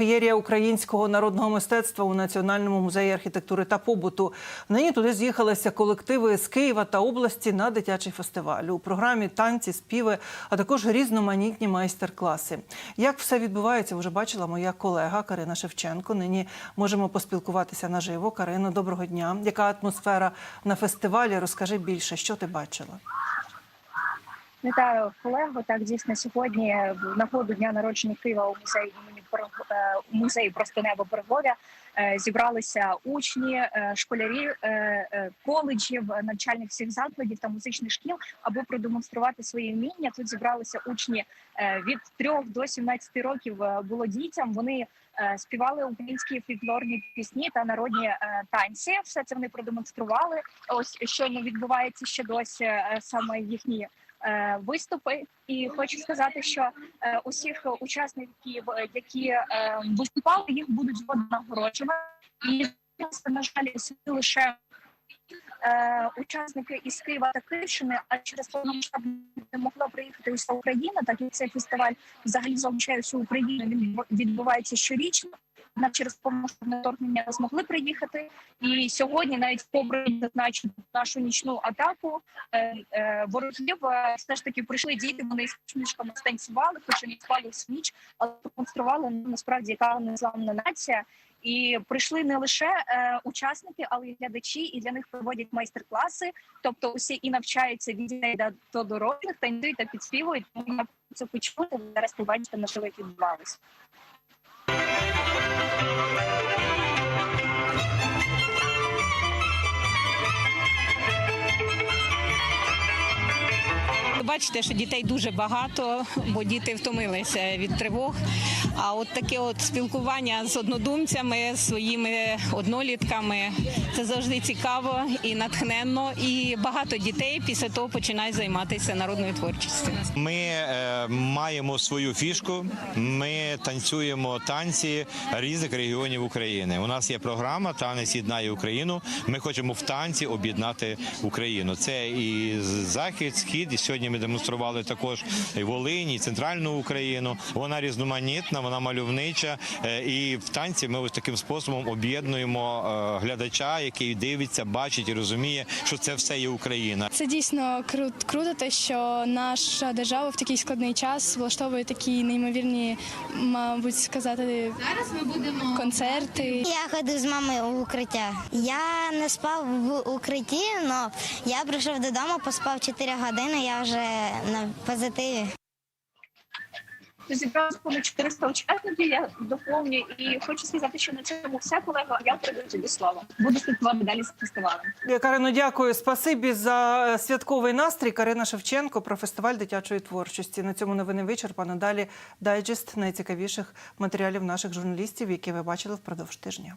феєрія українського народного мистецтва у Національному музеї архітектури та побуту. Нині туди з'їхалися колективи з Києва та області на дитячий фестиваль. У програмі танці, співи, а також різноманітні майстер-класи. Як все відбувається, вже бачила моя колега Карина Шевченко. Нині можемо поспілкуватися наживо. Карино, доброго дня. Яка атмосфера на фестивалі? Розкажи більше, що ти бачила? Вітаю колего. Так дійсно сьогодні в нагоду дня народження Києва у музеї е, у музеї просто небо Переговя е, зібралися учні, е, школярі коледжів, навчальних всіх закладів та музичних шкіл, аби продемонструвати свої вміння. Тут зібралися учні від 3 до 17 років. Було дітям. Вони співали українські фольклорні пісні та народні танці. Все це вони продемонстрували. Ось щойно відбувається ще досі саме їхні виступи. І хочу сказати, що е, усіх учасників, е, які е, виступали, їх будуть згодом нагороджувати. І на жаль, сьогодні лише е, учасники із Києва та Київщини, а через повномасштабну не могла приїхати уся Україна, так як цей фестиваль взагалі залучає всю Україну. Він відбувається щорічно. Однак через повномасштабне вторгнення не змогли приїхати. І сьогодні навіть побрані зазначити нашу нічну атаку е, е, ворогів. Все ж таки прийшли діти. Вони з книжками станцювали, хоча не спали всю ніч, але демонстрували ну, насправді яка незламна нація. І прийшли не лише е, учасники, але й глядачі, і для них проводять майстер-класи. Тобто, усі і навчаються від дітей до- до дорослих, танцюють та підспівують. Тому це почути. Зараз побачите на що як відбувалося. Бачите, що дітей дуже багато, бо діти втомилися від тривог. А от таке от спілкування з однодумцями, своїми однолітками це завжди цікаво і натхненно. І багато дітей після того починають займатися народною творчістю. Ми е, маємо свою фішку. Ми танцюємо танці різних регіонів України. У нас є програма Танець єднає Україну. Ми хочемо в танці об'єднати Україну. Це і захід, схід. І сьогодні ми демонстрували також і Волинь, і центральну Україну. Вона різноманітна, вона мальовнича. Е, І в танці ми ось таким способом об'єднуємо е, глядача, який дивиться, бачить і розуміє, що це все є Україна. Це дійсно кру- круто, те, що наша держава в такий складний час влаштовує такі неймовірні, мабуть, сказати, зараз. Ми будемо концерти. Я ходив з мамою у укриття. Я не спав в укритті, але я прийшов додому, поспав 4 години, я вже на позитиві. Зібралося понад 400 учасників. Я доповню і хочу сказати, що на цьому все, колего. Я передаю тобі слово. Буду слідкувати далі з фестивалем. Карино, дякую. Спасибі за е, святковий настрій. Карина Шевченко про фестиваль дитячої творчості. На цьому новини вичерпано. Далі дайджест найцікавіших матеріалів наших журналістів, які ви бачили впродовж тижня.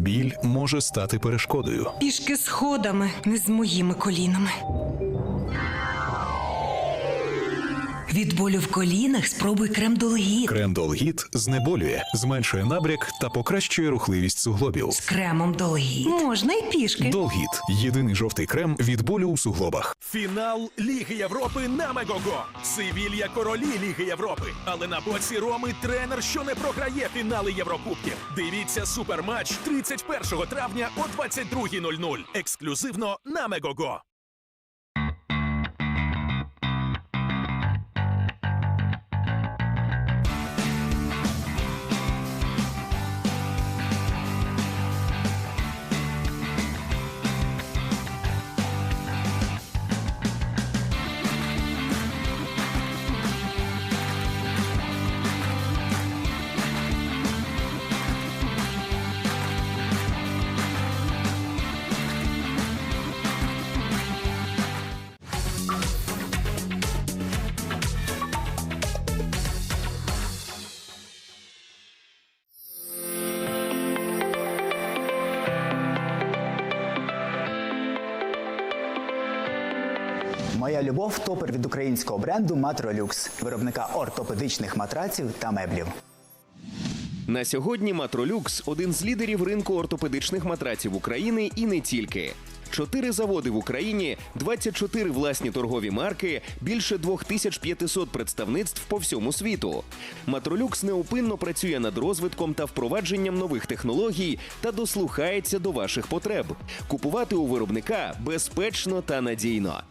Біль може стати перешкодою. Пішки сходами, не з моїми колінами. Від болю в колінах спробуй крем Долгіт. Крем Долгіт знеболює, зменшує набряк та покращує рухливість суглобів. З кремом Долгіт. Можна й пішки. Долгіт єдиний жовтий крем від болю у суглобах. Фінал Ліги Європи на Мегого. Севілья королі Ліги Європи. Але на боці Роми тренер, що не програє фінали Єврокубків. Дивіться суперматч 31 травня о 22.00. Ексклюзивно на Мегого. Моя любов топер від українського бренду Матролюкс, виробника ортопедичних матраців та меблів. На сьогодні Матролюкс один з лідерів ринку ортопедичних матраців України і не тільки. Чотири заводи в Україні, 24 власні торгові марки, більше 2500 представництв по всьому світу. Матролюкс неупинно працює над розвитком та впровадженням нових технологій та дослухається до ваших потреб. Купувати у виробника безпечно та надійно.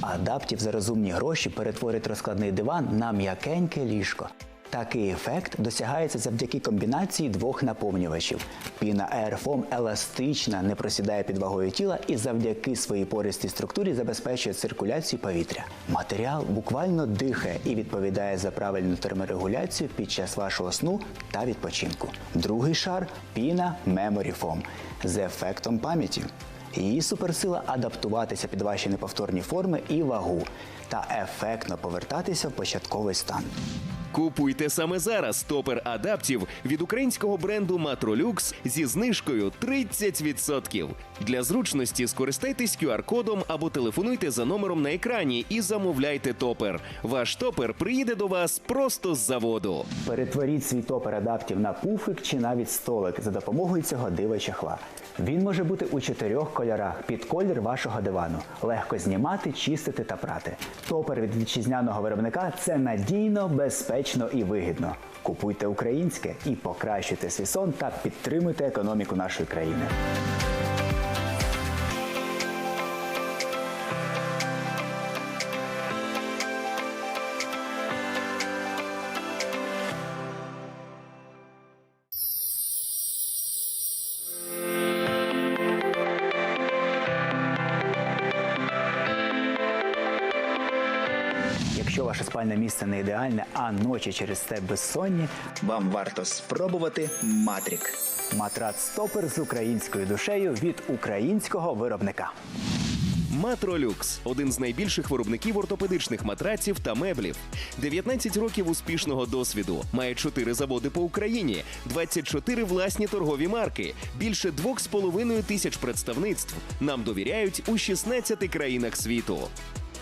Адаптів за розумні гроші перетворить розкладний диван на м'якеньке ліжко. Такий ефект досягається завдяки комбінації двох наповнювачів. Піна Airfoam еластична, не просідає під вагою тіла і завдяки своїй пористій структурі забезпечує циркуляцію повітря. Матеріал буквально дихає і відповідає за правильну терморегуляцію під час вашого сну та відпочинку. Другий шар піна Memory Foam з ефектом пам'яті. Її суперсила адаптуватися під ваші неповторні форми і вагу та ефектно повертатися в початковий стан. Купуйте саме зараз топер адаптів від українського бренду Матролюкс зі знижкою 30%. Для зручності скористайтесь QR-кодом або телефонуйте за номером на екрані і замовляйте топер. Ваш топер приїде до вас просто з заводу. Перетворіть свій топер адаптів на пуфик чи навіть столик за допомогою цього дива чехла. Він може бути у чотирьох кольорах під колір вашого дивану. Легко знімати, чистити та прати. Топер від вітчизняного виробника це надійно, безпечно і вигідно. Купуйте українське і покращуйте свій сон та підтримуйте економіку нашої країни. Якщо ваше спальне місце не ідеальне, а ночі через це безсонні, вам варто спробувати Матрік. Матрац стопер з українською душею від українського виробника. Матролюкс один з найбільших виробників ортопедичних матраців та меблів. 19 років успішного досвіду. Має 4 заводи по Україні, 24 власні торгові марки, більше 2,5 тисяч представництв. Нам довіряють у 16 країнах світу.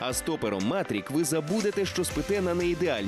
А з топером Матрік ви забудете, що спите на неідеальній